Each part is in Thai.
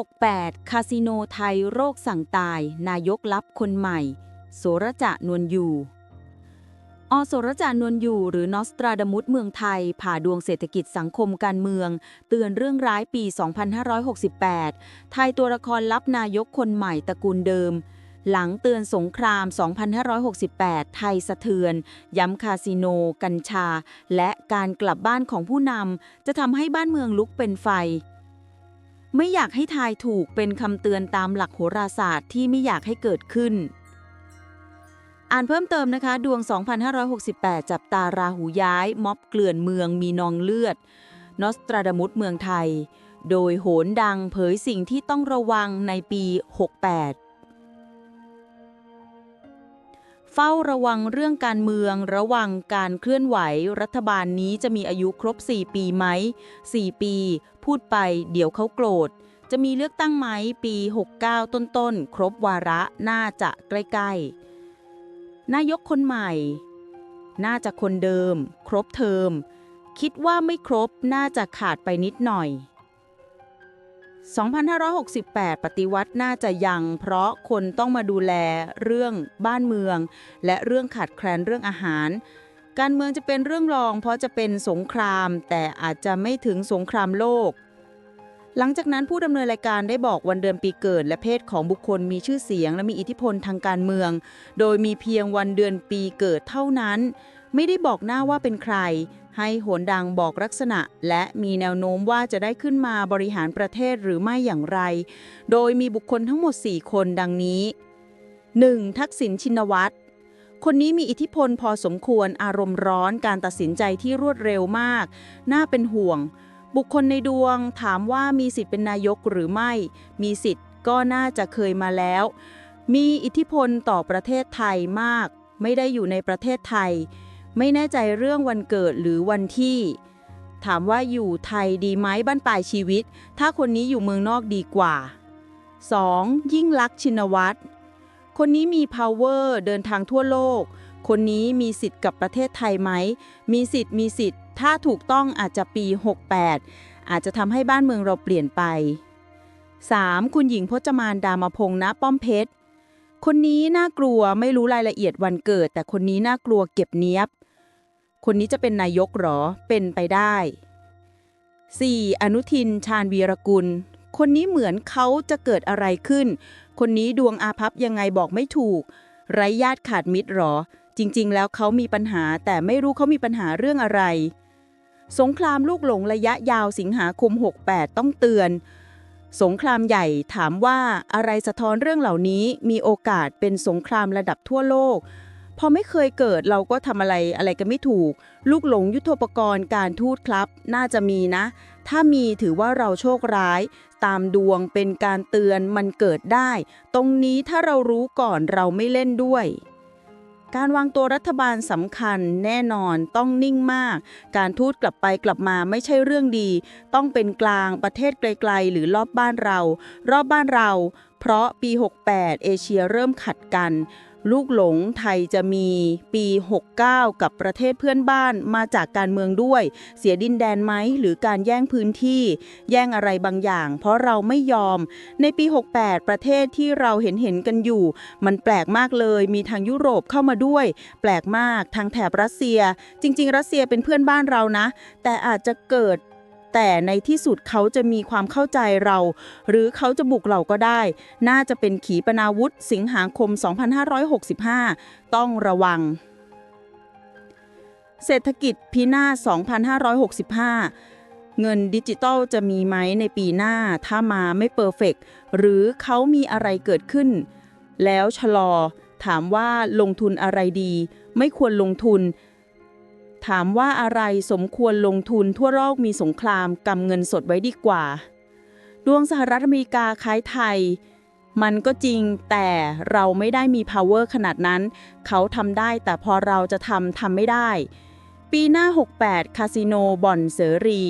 68 คาสิโนไทยโรคสั่งตาย นายกลับคนใหม่ โสรจะนวลอยู่ อโสรจานวลอยู่หรือนอสตราดมุสเมืองไทย ผ่าดวงเศรษฐกิจสังคมการเมือง เตือนเรื่องร้ายปี 2568 ไทยตัวละครลับนายกคนใหม่ตระกูลเดิม หลังเตือนสงคราม 2568 ไทยสะเทือน ย้ำคาสิโน กัญชา และการกลับบ้านของผู้นำจะทำให้บ้านเมืองลุกเป็นไฟ ไม่อยากให้ทายถูกเป็นคำเตือนตามหลักโหราศาสตร์ที่ไม่อยากให้เกิดขึ้น อ่านเพิ่มเติมนะคะ ดวง 2568 จับตาราหูย้าย ม็อบเกลื่อนเมืองมีนองเลือด นอสตราดามุสเมืองไทย โดยโหนดังเผยสิ่งที่ต้องระวังในปี 68 เฝ้าระวังเรื่องการเมือง ระวังการเคลื่อนไหว รัฐบาลนี้จะมีอายุครบ 4 ปีไหม 4 ปี พูดไป เดี๋ยวเขาโกรธ จะมีเลือกตั้งไหม ปี 69 ต้นๆ ครบวาระน่าจะใกล้ๆ นายกคนใหม่ น่าจะคนเดิม ครบเทอม คิดว่าไม่ครบน่าจะขาดไปนิดหน่อย 2568 ปฏิวัติน่าจะยัง เพราะคนต้องมาดูแลเรื่องบ้านเมือง และเรื่องขาดแคลนเรื่องอาหาร การเมืองจะเป็นเรื่องรอง เพราะจะเป็นสงคราม แต่อาจจะไม่ถึงสงครามโลก หลังจากนั้นผู้ดำเนินรายการได้บอกวันเดือนปีเกิด และเพศของบุคคลมีชื่อเสียง และมีอิทธิพลทางการเมือง โดยมีเพียงวันเดือนปีเกิดเท่านั้น ไม่ได้บอกหน้าว่าเป็นใคร ให้โหนดังบอกลักษณะ และมีแนวโน้มว่าจะได้ขึ้นมาบริหารประเทศหรือไม่อย่างไร โดยมีบุคคลทั้งหมด 4 คนดังนี้ 1. ทักษิณชินวัตร คนนี้มีอิทธิพลพอสมควรอารมณ์ร้อนการตัดสินใจที่รวดเร็วมาก น่าเป็นห่วง บุคคลในดวงถามว่ามีสิทธิ์เป็นนายกหรือไม่ มีสิทธิ์ก็น่าจะเคยมาแล้ว มีอิทธิพลต่อประเทศไทยมาก ไม่ได้อยู่ในประเทศไทย ไม่แน่ใจเรื่องวันเกิดหรือวันที่ ถามว่าอยู่ไทยดีไหมบ้านปลายชีวิต ถ้าคนนี้อยู่เมืองนอกดีกว่า 2. ยิ่งลักษณ์ชินวัตร คนนี้มี power เดินทางทั่วโลก คนนี้มีสิทธิ์กับประเทศไทยไหม มีสิทธิ์มีสิทธิ์ ถ้าถูกต้องอาจจะปี 68 อาจจะทำให้บ้านเมืองเราเปลี่ยนไป 3. คุณหญิงพจมานดามพงษ์ณป้อมเพชร คนนี้น่ากลัวไม่รู้รายละเอียดวันเกิด แต่คนนี้น่ากลัวเก็บเนียบ คนนี้จะเป็นนายกหรอ เป็นไปได้ 4. อนุทิน ชาญวีรกุล คนนี้เหมือนเขาจะเกิดอะไรขึ้น คนนี้ดวงอาภัพยังไงบอกไม่ถูก ไร้ญาติขาดมิตรหรอ จริง ๆ แล้วเขามีปัญหาแต่ไม่รู้เขามีปัญหาเรื่องอะไร สงครามลูกหลงระยะยาวสิงหาคม 68 ต้องเตือน สงครามใหญ่ถามว่าอะไรสะท้อนเรื่องเหล่านี้มีโอกาสเป็นสงครามระดับทั่วโลก พอไม่เคยเกิดเราก็ทำอะไรอะไรกันไม่ถูก ลูกหลงยุทธปกรณ์การทูตครับ น่าจะมีนะ ถ้ามีถือว่าเราโชคร้าย ตามดวงเป็นการเตือนมันเกิดได้ ตรงนี้ถ้าเรารู้ก่อนเราไม่เล่นด้วย การวางตัวรัฐบาลสำคัญแน่นอนต้องนิ่งมาก การทูตกลับไปกลับมาไม่ใช่เรื่องดี ต้องเป็นกลางประเทศไกลๆ หรือรอบบ้านเรา รอบบ้านเรา เพราะปี 68 เอเชียเริ่มขัดกัน ลูกหลงไทยจะมีปี 69 กับประเทศเพื่อนบ้านมาจากการเมืองด้วย เสียดินแดนไหมหรือการแย่งพื้นที่ แย่งอะไรบางอย่าง เพราะเราไม่ยอม ในปี 68 ประเทศที่เราเห็นเห็นกันอยู่ มันแปลกมากเลยมีทางยุโรปเข้ามาด้วย แปลกมากทางแถบรัสเซีย จริง ๆ รัสเซียเป็นเพื่อนบ้านเรานะ แต่อาจจะเกิด แต่ในที่สุดเขาจะมีความเข้าใจเรา หรือเขาจะบุกเราก็ได้ น่าจะเป็นขีปนาวุธสิงหาคม 2565 ต้องระวัง เศรษฐกิจพินาศ2565เงินดิจิตอลจะมีไหมในปีหน้าถ้ามาไม่เปอร์เฟกหรือเขามีอะไรเกิดขึ้น แล้วชะลอ ถามว่าลงทุนอะไรดี ไม่ควรลงทุน ถามว่าอะไรสมควรลงทุนทั่วโลกมีสงครามกำเงินสดไว้ดีกว่า ดวงสหรัฐอเมริกาคล้ายไทย มันก็จริงแต่เราไม่ได้มี power ขนาดนั้น เขาทำได้แต่พอเราจะทำทำไม่ได้ ปีหน้า 68 คาสิโนบ่อนเสรี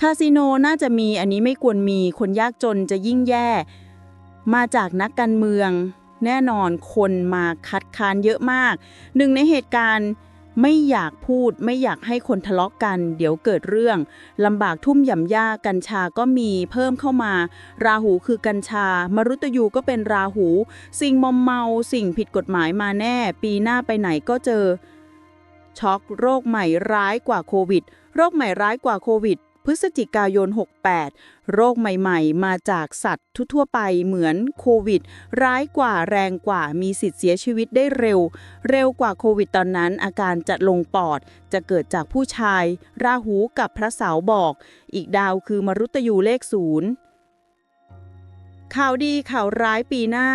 คาสิโนน่าจะมีอันนี้ไม่ควรมีคนยากจนจะยิ่งแย่ มาจากนักการเมือง แน่นอนคนมาคัดค้านเยอะมาก หนึ่งในเหตุการณ์ ไม่อยากพูดไม่อยากให้คนทะเลาะกัน เดี๋ยวเกิดเรื่องลำบากทุ่มหย่ำย่ากัญชาก็มีเพิ่มเข้ามา ราหูคือกัญชา มรุตยูก็เป็นราหู สิ่งมอมเมาสิ่งผิดกฎหมายมาแน่ ปีหน้าไปไหนก็เจอ ช็อกโรคใหม่ร้ายกว่าโควิด โรคใหม่ร้ายกว่าโควิด พฤศจิกายน 68 โรคใหม่ๆ มาจากสัตว์ทั่วไปเหมือนโควิด ร้ายกว่าแรงกว่ามีสิทธิ์เสียชีวิตได้เร็ว เร็วกว่าโควิดตอนนั้น อาการจะลงปอด จะเกิดจากผู้ชาย ราหูกับพระเสาร์บอก อีกดาวคือมรุตยูเลขศูนย์ข่าวดีข่าวร้ายปีหน้า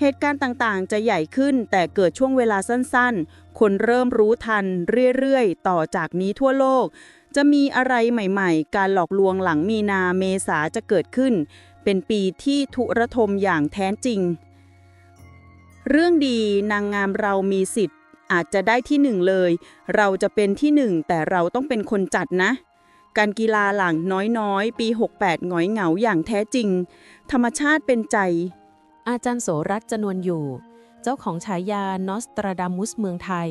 เหตุการณ์ต่างๆ จะใหญ่ขึ้นแต่เกิดช่วงเวลาสั้นๆ คนเริ่มรู้ทันเรื่อยๆ ต่อจากนี้ทั่วโลก จะมีอะไรใหม่ๆ การหลอกลวงหลังมีนาเมษาจะเกิดขึ้น เป็นปีที่ทุรทมอย่างแท้จริง เรื่องดีนางงามเรามีสิทธิ์ อาจจะได้ที่หนึ่งเลย เราจะเป็นที่หนึ่งแต่เราต้องเป็นคนจัดนะการกีฬาหลังน้อยๆ ปี 68หงอยเหงาอย่างแท้จริง ธรรมชาติเป็นใจ อาจารย์โสรัตจนวนอยู่ เจ้าของฉายานอสตราดามุสเมืองไทย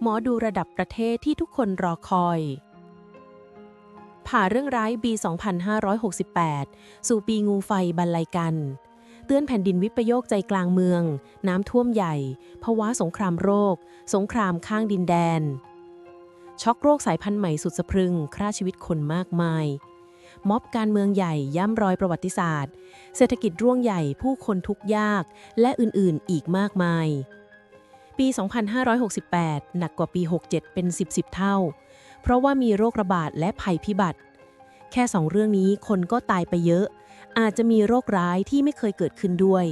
หมอดูระดับประเทศที่ทุกคนรอคอย ผ่าเรื่องร้ายปี 2568 สู่ปีงูไฟบรรลัยกัน เตือนแผ่นดินวิปโยคใจกลางเมือง น้ำท่วมใหญ่ ภาวะสงครามโรค สงครามข้างดินแดน ช็อกโรคสายพันธุ์ใหม่สุดสะพรึงฆ่าชีวิตคนมากมาย ม็อบการเมืองใหญ่ย่ำรอยประวัติศาสตร์ เศรษฐกิจร่วงใหญ่ผู้คนทุกยาก และอื่นๆ อีกมากมาย ปี 2568 หนักกว่าปี 67 เป็น 10 10 เท่า เพราะว่ามีโรคระบาดและภัยพิบัติ แค่สองเรื่องนี้คนก็ตายไปเยอะ อาจจะมีโรคร้ายที่ไม่เคยเกิดขึ้นด้วย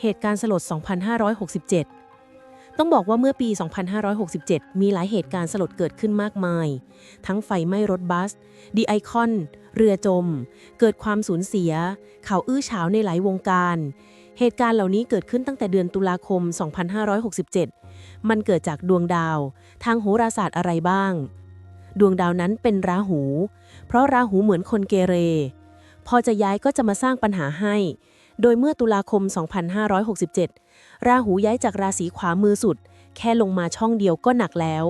เหตุการณ์สลด 2567 ต้องบอกว่าเมื่อปี 2567 มีหลายเหตุการณ์สลดเกิดขึ้นมากมาย ทั้งไฟไหม้รถบัส ดีไอคอน เรือจม เกิดความสูญเสีย ข่าวอื้อฉาวในหลายวงการ เหตุการณ์เหล่านี้เกิดขึ้นตั้งแต่เดือนตุลาคม 2567 มันเกิดจากดวงดาว ทางโหราศาสตร์อะไรบ้าง ดวงดาวนั้นเป็นราหู เพราะราหูเหมือนคนเกเร พอจะย้ายก็จะมาสร้างปัญหาให้ โดยเมื่อตุลาคม 2567 ราหูย้ายจากราศีขวามือสุด แค่ลงมาช่องเดียวก็หนักแล้ว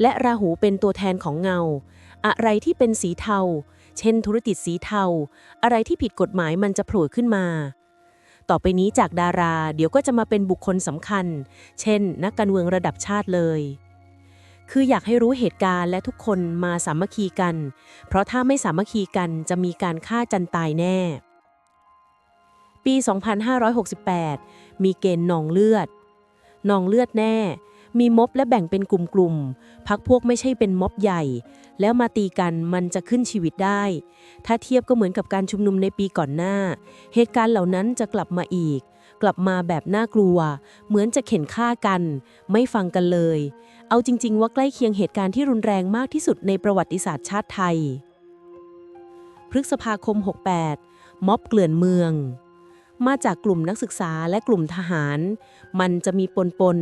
และราหูเป็นตัวแทนของเงา อะไรที่เป็นสีเทา เช่นธุรกิจสีเทา อะไรที่ผิดกฎหมายมันจะโผล่ขึ้นมา ต่อไปนี้จากดารา เดี๋ยวก็จะมาเป็นบุคคลสำคัญ เช่น นักการเมืองระดับชาติเลย คืออยากให้รู้เหตุการณ์และทุกคนมาสามัคคีกัน เพราะถ้าไม่สามัคคีกันจะมีการฆ่าจันตายแน่ ปี 2568 มีเกณฑ์หนองเลือดหนองเลือดแน่ มีม็อบและแบ่งเป็นกลุ่มๆพักพวกไม่ใช่เป็นม็อบใหญ่ แล้วมาตีกันมันจะขึ้นชีวิตได้ ถ้าเทียบก็เหมือนกับการชุมนุมในปีก่อนหน้า เหตุการณ์เหล่านั้นจะกลับมาอีก กลับมาแบบน่ากลัว เหมือนจะเข็นฆ่ากัน ไม่ฟังกันเลย เอาจริง ๆ ว่าใกล้เคียงเหตุการณ์ที่รุนแรงมากที่สุดในประวัติศาสตร์ชาติไทย พฤษภาคม 68 ม็อบเกลื่อนเมืองมาจากกลุ่มนักศึกษาและกลุ่มทหาร มันจะมีปนปน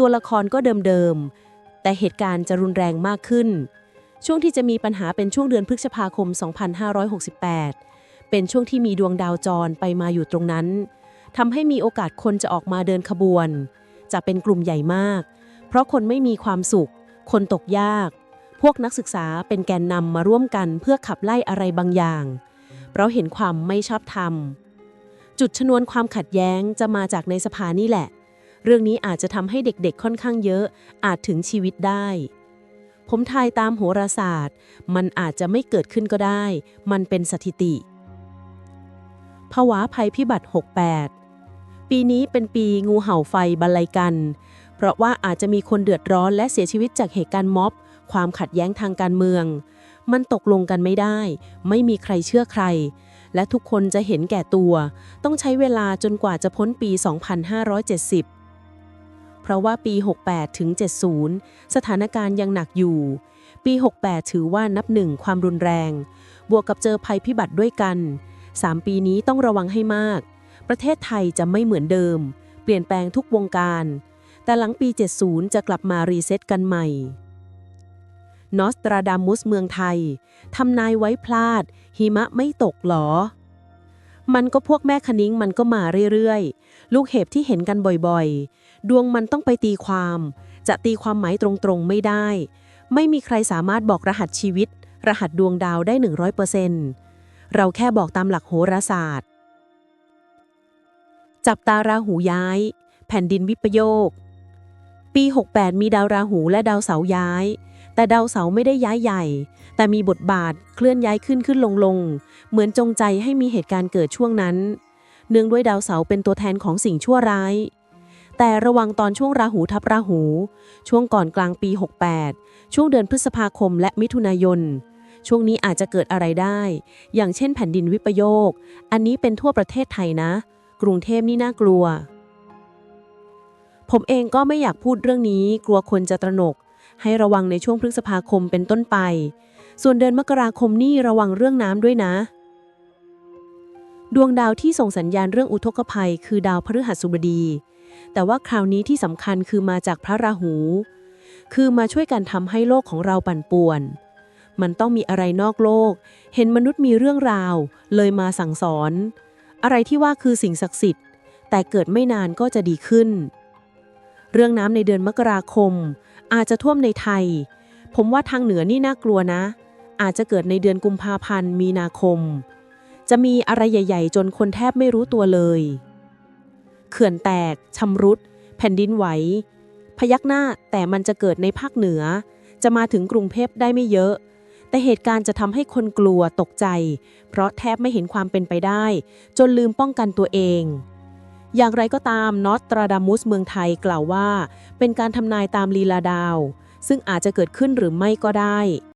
ตัวละครก็เดิมๆ แต่เหตุการณ์จะรุนแรงมากขึ้น ช่วงที่จะมีปัญหาเป็นช่วงเดือนพฤษภาคม 2568 เป็นช่วงที่มีดวงดาวจรไปมาอยู่ตรงนั้นทำให้มีโอกาสคนจะออกมาเดินขบวน จะเป็นกลุ่มใหญ่มาก เพราะคนไม่มีความสุข คนตกยาก พวกนักศึกษาเป็นแกนนำมาร่วมกันเพื่อขับไล่อะไรบางอย่างเพราะเห็นความไม่ชอบธรรม จุดชนวนความขัดแย้งจะมาจากในสภานี่แหละ เรื่องนี้อาจจะทำให้เด็กๆค่อนข้างเยอะ อาจถึงชีวิตได้ ผมทายตามโหราศาสตร์ มันอาจจะไม่เกิดขึ้นก็ได้ มันเป็นสถิติ ภาวะภัยพิบัติ 68 ปีนี้เป็นปีงูเห่าไฟบรรลัยกัน เพราะว่าอาจจะมีคนเดือดร้อนและเสียชีวิตจากเหตุการณ์ม็อบ ความขัดแย้งทางการเมือง มันตกลงกันไม่ได้ ไม่มีใครเชื่อใครและทุกคนจะเห็นแก่ตัว ต้องใช้เวลาจนกว่าจะพ้นปี 2570 เพราะว่าปี 68 ถึง 70 สถานการณ์ยังหนักอยู่ ปี 68 ถือว่านับหนึ่งความรุนแรง บวกกับเจอภัยพิบัติด้วยกัน 3 ปีนี้ต้องระวังให้มาก ประเทศไทยจะไม่เหมือนเดิม เปลี่ยนแปลงทุกวงการ แต่หลังปี 70 จะกลับมารีเซ็ตกันใหม่นอสตราดามุสเมืองไทย ทำนายไว้พลาด หิมะไม่ตกหรอ มันก็พวกแม่คณิ้งมันก็มาเรื่อยๆ ลูกเห็บที่เห็นกันบ่อยๆ ดวงมันต้องไปตีความ จะตีความหมายตรงๆไม่ได้ ไม่มีใครสามารถบอกรหัสชีวิต รหัสดวงดาวได้ 100%เราแค่บอกตามหลักโหราศาสตร์ จับตาราหูย้าย แผ่นดินวิปโยค ปี 68 มีดาวราหูและดาวเสาย้าย แต่ดาวเสาไม่ได้ย้ายใหญ่ แต่มีบทบาทเคลื่อนย้ายขึ้นขึ้นลงลงเหมือนจงใจให้มีเหตุการณ์เกิดช่วงนั้น เนื่องด้วยดาวเสาเป็นตัวแทนของสิ่งชั่วร้าย แต่ระวังตอนช่วงราหูทับราหู ช่วงก่อนกลางปี 68 ช่วงเดือนพฤษภาคมและมิถุนายน ช่วงนี้อาจจะเกิดอะไรได้ อย่างเช่นแผ่นดินวิปโยค อันนี้เป็นทั่วประเทศไทยนะ กรุงเทพนี่น่ากลัว ผมเองก็ไม่อยากพูดเรื่องนี้ กลัวคนจะตระหนก ให้ระวังในช่วงพฤษภาคมเป็นต้นไป ส่วนเดือนมกราคมนี่ระวังเรื่องน้ำด้วยนะดวงดาวที่ส่งสัญญาณเรื่องอุทกภัย คือดาวพฤหัสบดี แต่ว่าคราวนี้ที่สำคัญคือมาจากพระราหู คือมาช่วยกันทำให้โลกของเราปั่นป่วน มันต้องมีอะไรนอกโลก เห็นมนุษย์มีเรื่องราว เลยมาสั่งสอน อะไรที่ว่าคือสิ่งศักดิ์สิทธิ์ แต่เกิดไม่นานก็จะดีขึ้น เรื่องน้ำในเดือนมกราคม อาจจะท่วมในไทย ผมว่าทางเหนือนี่น่ากลัวนะ อาจจะเกิดในเดือนกุมภาพันธ์มีนาคมจะมีอะไรใหญ่ ๆ จนคนแทบไม่รู้ตัวเลย เขื่อนแตกชำรุด แผ่นดินไหว พยักหน้าแต่มันจะเกิดในภาคเหนือ จะมาถึงกรุงเทพได้ไม่เยอะ แต่เหตุการณ์จะทำให้คนกลัวตกใจ เพราะแทบไม่เห็นความเป็นไปได้ จนลืมป้องกันตัวเองอย่างไรก็ตามนอตตราดามุสเมืองไทยกล่าวว่า เป็นการทำนายตามลีลาดาว ซึ่งอาจจะเกิดขึ้นหรือไม่ก็ได้